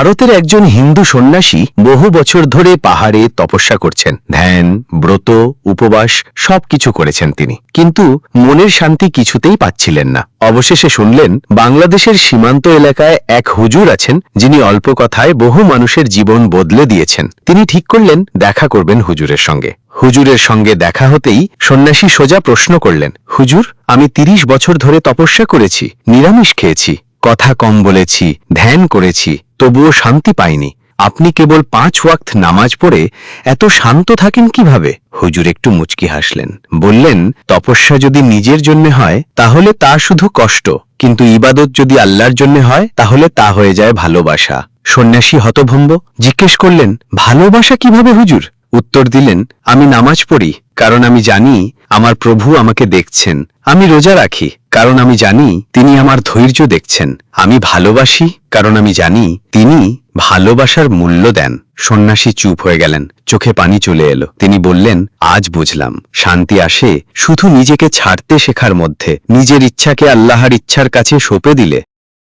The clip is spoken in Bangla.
ভারতের একজন হিন্দু সন্ন্যাসী বহু বছর ধরে পাহাড়ে তপস্যা করছেন। ধ্যান, ব্রত, উপবাস সবকিছু করেছেন তিনি। কিন্তু মনের শান্তি কিছুতেই পাচ্ছিলেন না। অবশেষে শুনলেন, বাংলাদেশের সীমান্ত এলাকায় এক হুজুর আছেন, যিনি অল্প কথায় বহু মানুষের জীবন বদলে দিয়েছেন। তিনি ঠিক করলেন, দেখা করবেন হুজুরের সঙ্গে। হুজুরের সঙ্গে দেখা হতেই সন্ন্যাসী সোজা প্রশ্ন করলেন, হুজুর, আমি তিরিশ বছর ধরে তপস্যা করেছি, নিরামিষ খেয়েছি, কথা কম বলেছি, ধ্যান করেছি তবুও শান্তি পাইনি। আপনি কেবল পাঁচ ওয়াক্ত নামাজ পড়ে এত শান্ত থাকেন কীভাবে? হুজুর একটু মুচকি হাসলেন। বললেন, তপস্যা যদি নিজের জন্য হয়, তাহলে তা শুধু কষ্ট। কিন্তু ইবাদত যদি আল্লাহর জন্য হয়, তাহলে তা হয়ে যায় ভালোবাসা। সন্ন্যাসী হতভম্ব, জিজ্ঞেস করলেন, ভালোবাসা কীভাবে হুজুর? উত্তর দিলেন, আমি নামাজ পড়ি, কারণ আমি জানি আমার প্রভু আমাকে দেখছেন। আমি রোজা রাখি, কারণ আমি জানি তিনি আমার ধৈর্য দেখছেন। আমি ভালোবাসি, কারণ আমি জানি তিনি ভালোবাসার মূল্য দেন। সন্ন্যাসী চুপ হয়ে গেলেন, চোখে পানি চলে এলো। তিনি বললেন, আজ বুঝলাম, শান্তি আসে শুধু নিজেকে ছাড়তে শেখার মধ্যে। নিজের ইচ্ছাকে আল্লাহর ইচ্ছার কাছে সঁপে দিলে